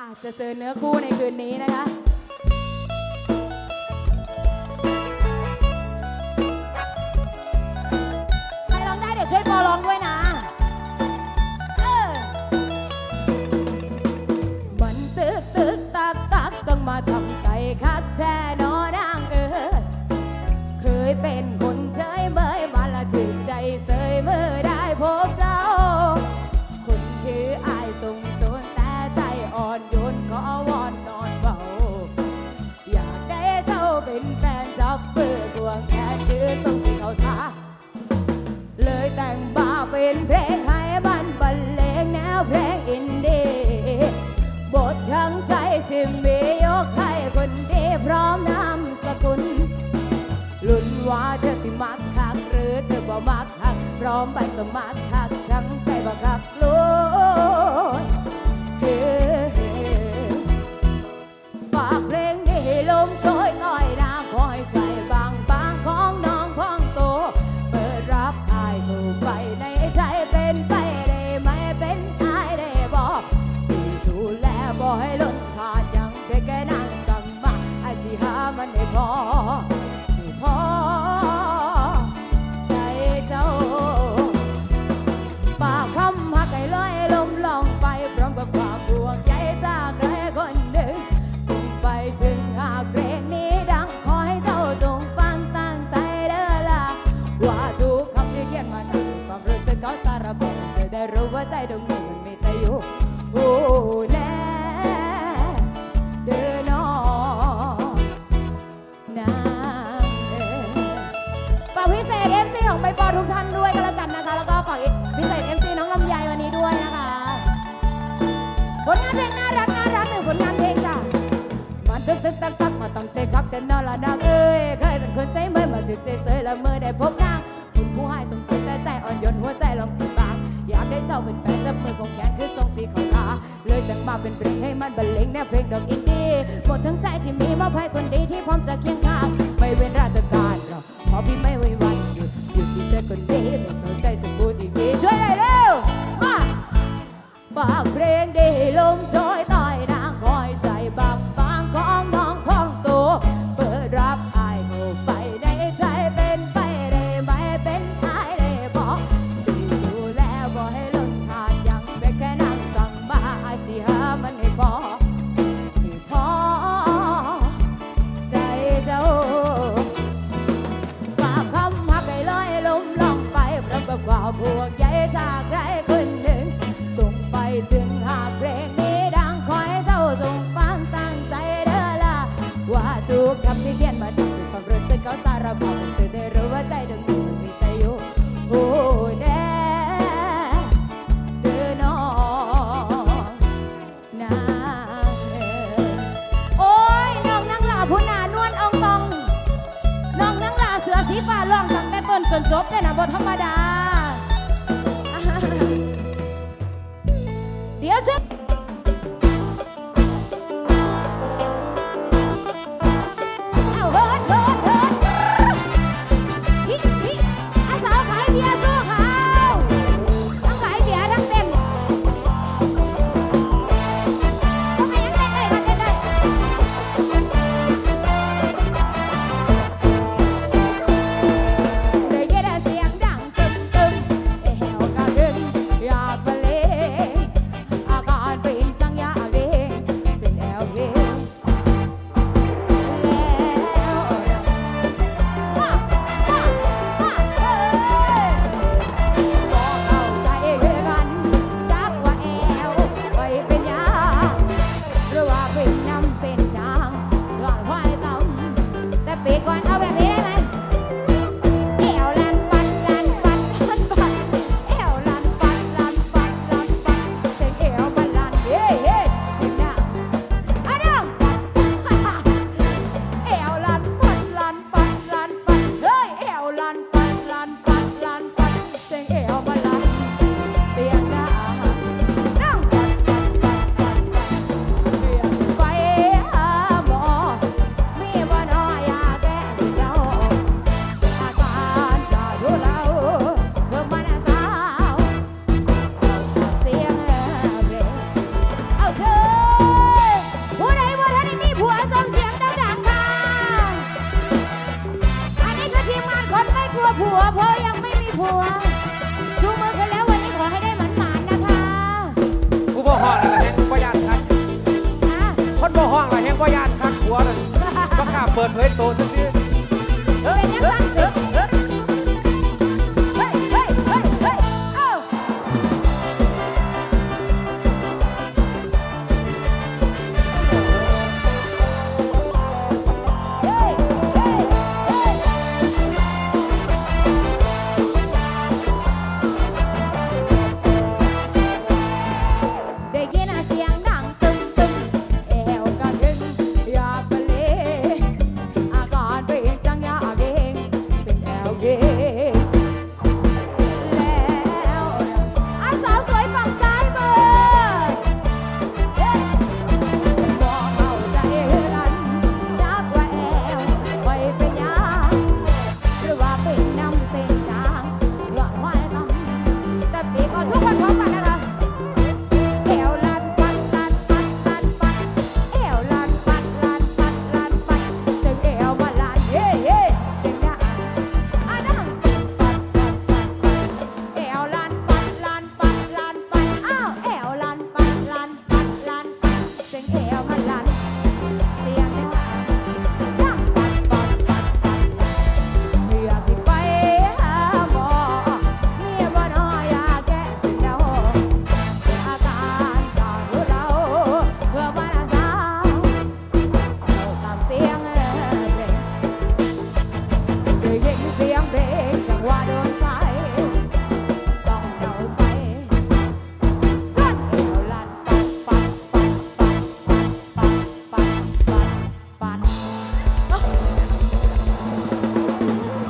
อาจจะเจอเนื้อคู่ในคืนนี้นะคะ เธอบ่มักหักพร้อมไปสมัครหักทั้งใจบ่คักลูก ได้ดมไม่ตะยโอ้แน่เดินอนาฝากพิเศษ FC ของใบปอทุกท่านด้วยก็แล้วกันนะคะ แล้วก็ฝากพิเศษ FC น้องลำไยวันนี้ด้วยนะคะ ผลงานเพลงน่ารักน่ารักหนึ่งผลงานเพลงจ้ะมันตึกตึกตักตักมาต้องเซคักเซนนอนละนางเอ้ยเคยเป็นคนใช้เมื่อมาถึงใจเสยละเมื่อได้พบนางคุณผู้ให้สมจดแต่ใจอ่อนโยนหัวใจลอง ได้เจ้าเป็นแฟนจับมือของแขนคือทรงสีของตาเลยแต่งมาเป็นเพลงให้มันบรรเลงแนวเพลงดอกอินดี้หมดทั้งใจที่มีมอบให้คนดีที่พร้อมจะเคียงข้างไม่เว้นราชการหรอกเพราะพี่ไม่ไว้วันอยู่อยู่ที่เธอคนดีไม่เข้าใจสมบูรณ์อีกทีช่วยหน่ยเร็วมาฝากเพลงดีลมโช เปิดเผยตัวซะสิ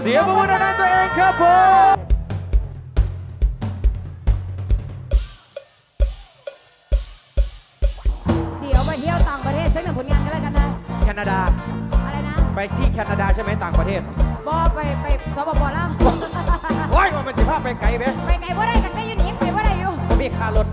เสียงประมือดังนตัวเองครับผมเดี๋ยวไปเที่ยวต่างประเทศเซ็กหนึ่งผลงานกันแล้วกันนะ แคนาดา อะไรนะไปที่แคนาดาใช่ไหมต่างประเทศบอไปไปสปปลาว โอ้ยมันสิภาพไปไกลไหมไปไกลว่าได้กันได้อยูนิคไปว่าได้อยู่ ผมมีค่ารถ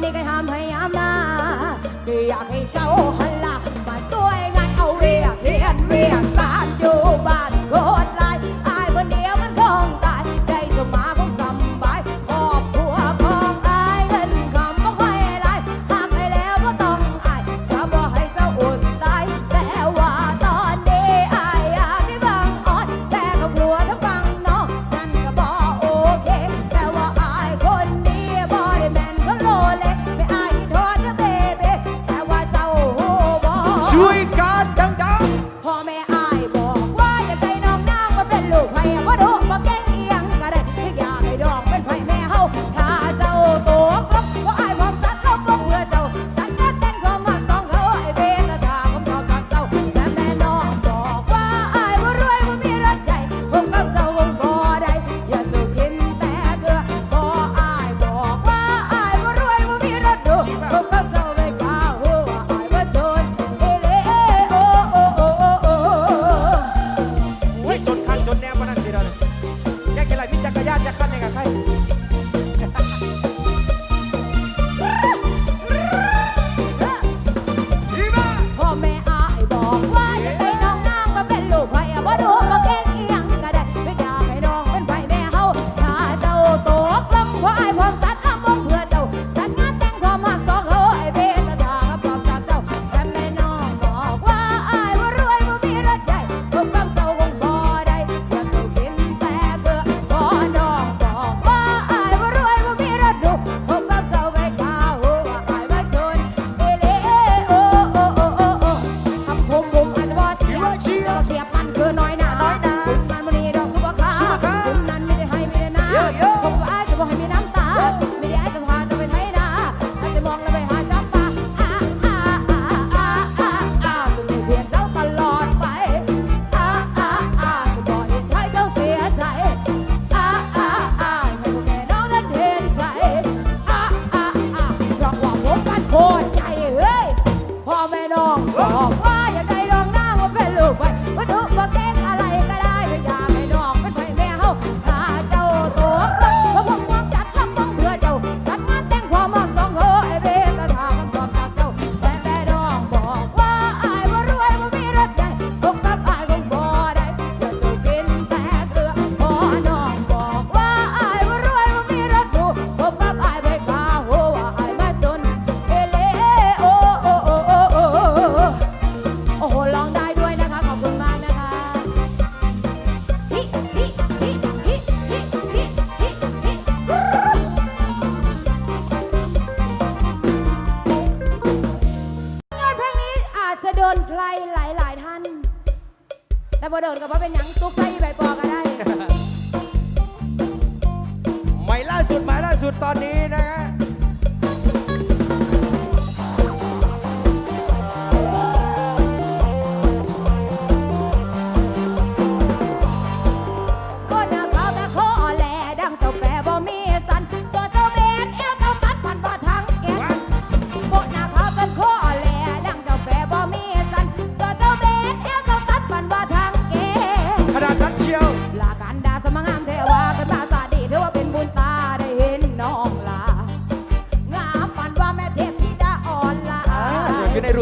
เด็กให้ทำให้อำนาจอยากให้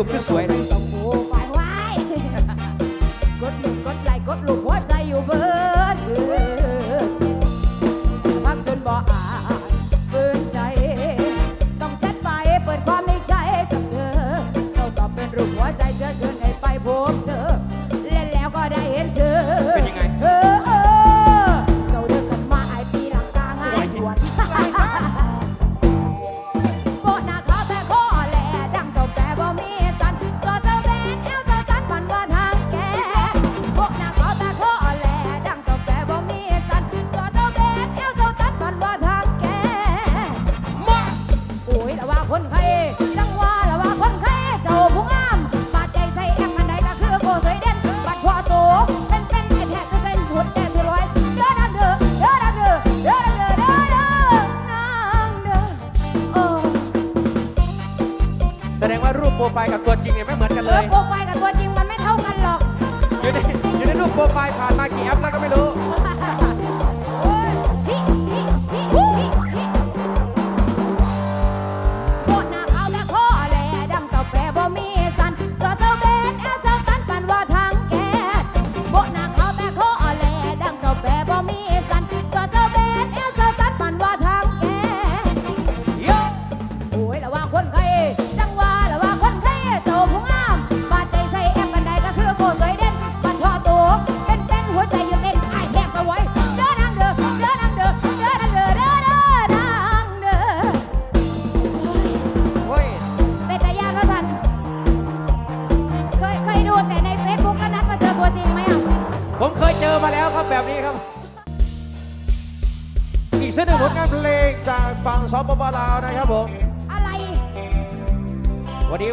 pro, pro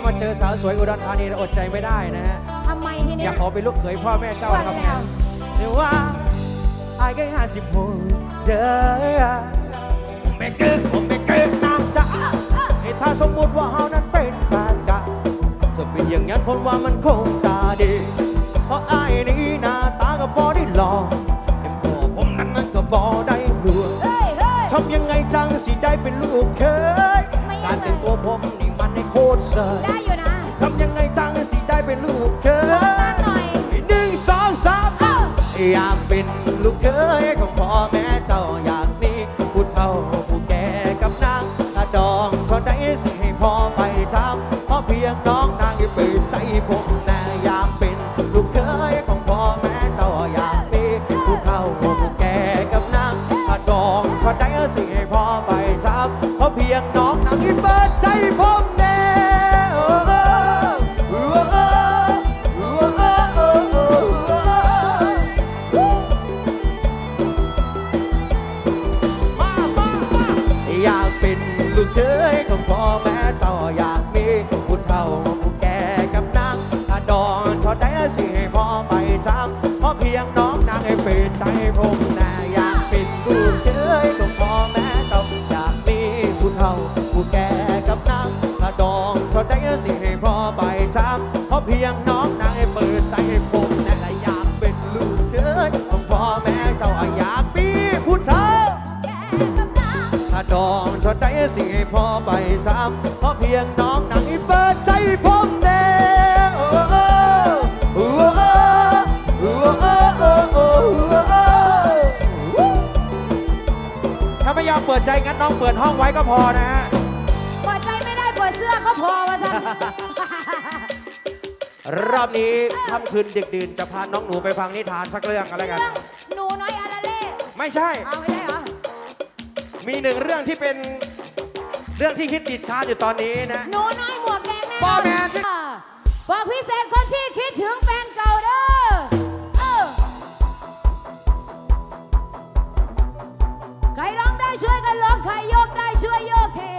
มาเจอสาวสวยอุดรธานีอดใจไม่ได้นะฮะทำไมที่นี่อยากขอเป็นลูกเขยพ่อแม่เจ้าวัครับแล้วหรือว่าอายค่ห้าสิบหกเด้อผมไม่เกินผมไม่เกินน้ำจ้าให้ถ้าสมมติว่าเฮานั้นเป็นแานกัจะเป็นอย่างนั้นผมว่ามันคงจะดี เพราะอายนี้หน้าตาก็พอได้หลอเอ็มก็ผมนั้นมันก็พอได้รวทำยังไงจังสิได้เป็นลูกเคยการเต็งตัวผมนี่ ตรเซยได้อยู่นะทำยังไงทางสิได้เป็นลูกเคยหนึ่งสองสามอยากเป็นลูกเคยของพ่อแม่เจ้าอยากมีผู้เฒ่าผู้แก่กับนางกระดองเท่าใดสิให้พ่อไปทำพ่อเพียงน้องนางที่เปิดใจผมอยากเป็นลูกเคยของพ่อแม่เจ้าอยากมีผู้เฒ่าผู้แกกับนางกรดองเท่าใสิให้พ่อไปทำพราะเพียง สิให้พ่อไปทำเพราะเพียงน้องนังเปิดใจผมเด้อถ้าไม่ยอมเปิดใจงั้นน้องเปิดห้องไว้ก็พอนะฮะ เปิดใจไม่ได้เปิดเสื้อก็พอวะจ๊ะรอบนี้ค่ำคืนเด็กดื่นจะพาน้องหนูไปฟังนิทานสักเรื่องอะไรกัน เรื่องหนูน้อยอาราเล่ไม่ใช่ไม่ได้เหรอ มีหนึ่งเรื่องที่เป็น เรื่องที่คิดติดชาอยู่ตอนนี้นะ หนูน้อยหมวกแดงแน่นบอแมนค่ะบอกพิเศษคนที่คิดถึงแฟนเก่าเด้อเออใครร้องได้ช่วยกันร้อง ใครโยกได้ช่วยโยกที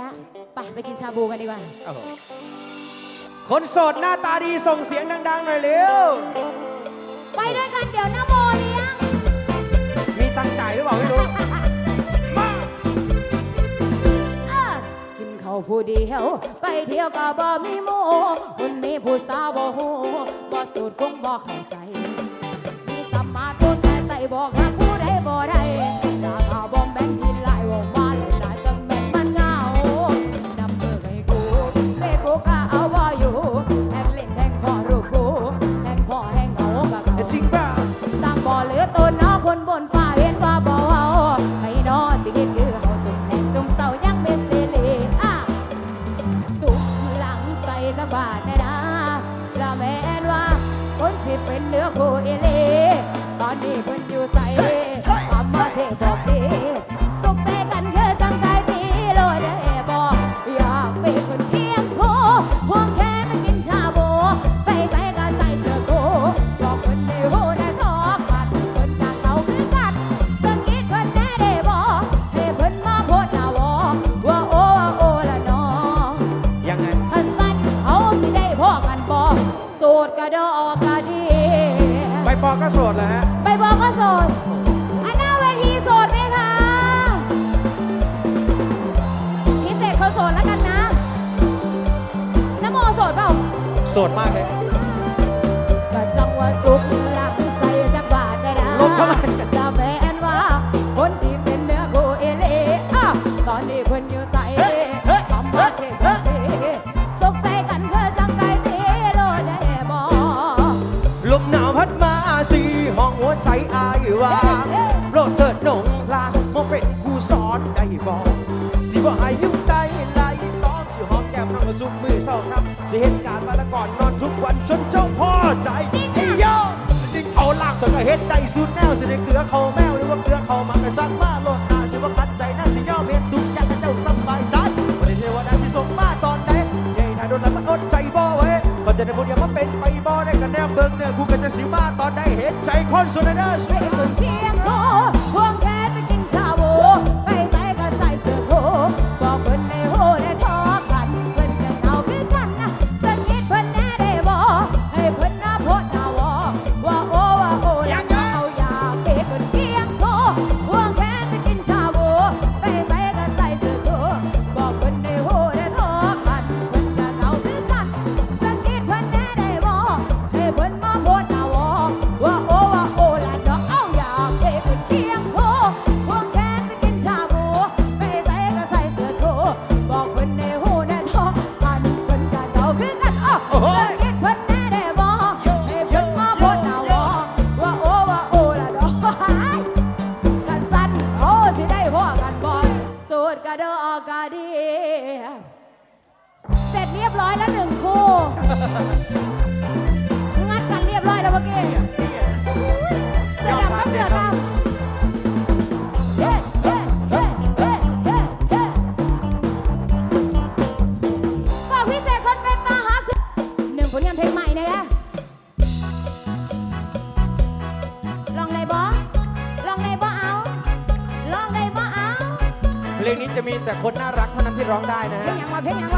ล้วไปไปกินชาบูกันดีกว่าคนโสดหน้าตาดีส่งเสียงดังๆหน่อยเร็ว ไปด้วยกันเดี๋ยวน้าโมเลี้ยง มีตังค์จ่ายหรือเปล่าไม่รู้ มาเอกินข้าวผู้เดียว ไปเที่ยวกับบ่มีโมู่คนมีผู้สาวบ่ฮู้บ่สูตรคงบ่เข้าใจ มีสัมมาพูดแต่ใส่บอกว่าผู้ใดบ่ได้ Baba. อายุใจไหลต้อมสิหอมแก้มน้องซุกมือเศร้าครับสิเหตุการณ์มาแล้วก่อนนอนทุกวันจนเจ้าพ่อใจไอ้โยดิเขาลากตัวก็เฮ็ดใจสุดแนวสิได้เกลือเขาแมวหรือว่าเกลือเขามันไปสักมาโลดนาสิว่าขัดใจน่าสิย่อมเฮ็ดทุกอย่างให้เจ้าสบายใจวันนี้เทวดาสิส่งมาตอนใดนใหญ่นายโดนแล้วมันอดใจบ่ไว้ก็จะได้บุญอย่ามาเป็นไปบ่ได้กันแนมเบิ่งเนี่ยกูก็จะสิมาตอนใดเห็นใจคนสุดเด้อสวยเกินเที่ยงโค มีแต่คนน่ารักเท่านั้นที่ร้องได้นะเพลงยังวะเพลงยังวะ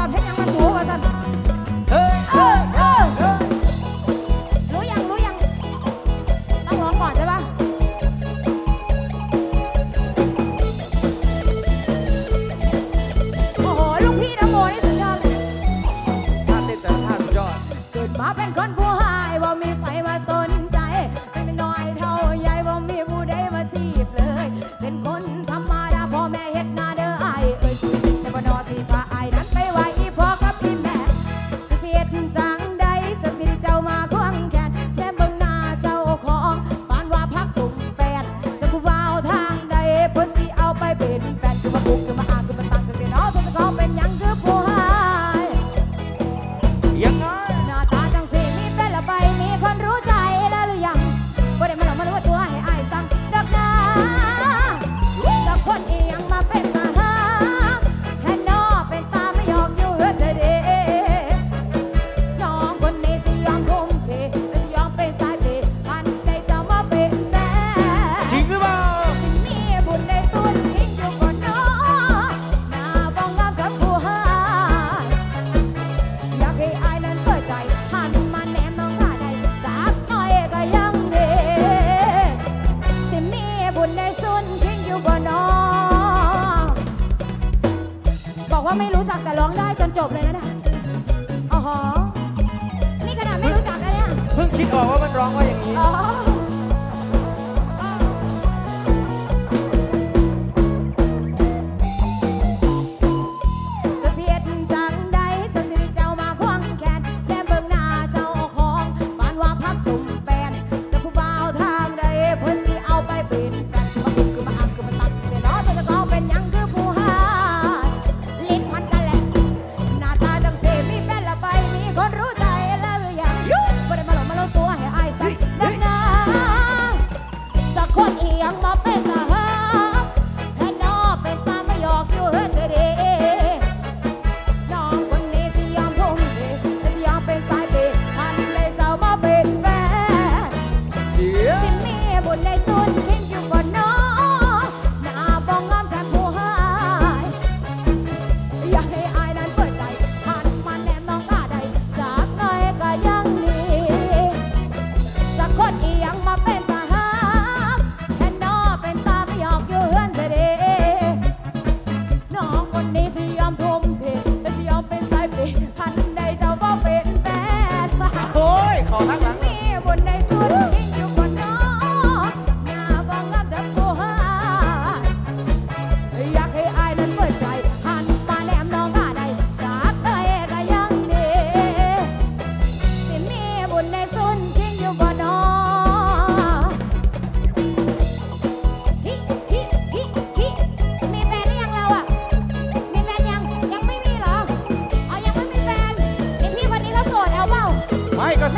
คิดออกว่ามันร้องว่าอย่างนี้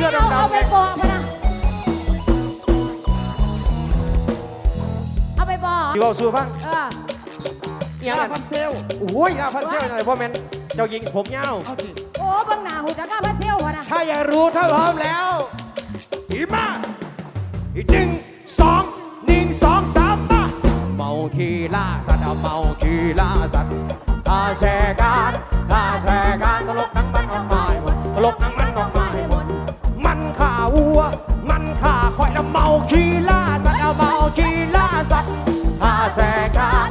เสื้อไม่เอาดำเอาๆไปเนี่ยปอกมานะเอาไปปอกอยู่เอาสู้บ้างเออเอียงลากันพันเซลโอ้ยลาพันเซลอะไรพ่อแม่นเจ้าหญิงผมยาวเอาดิโอ้เบังหน้าหูจักก้าพันเซลพอนะถ้าอยากรู้ถ้าพร้อมแล้วอีมาอีกหนึ่งสองหนึ่งสองสามมาเมาคีล่าสัตว์เอาเมาคีล่าสัตว์ถ้าแชร์การถ้าแชร์การตลกทั้งมัน ขี้ล่าสัตว์เอาเบาขี้ล่าสัตว์หาแสกา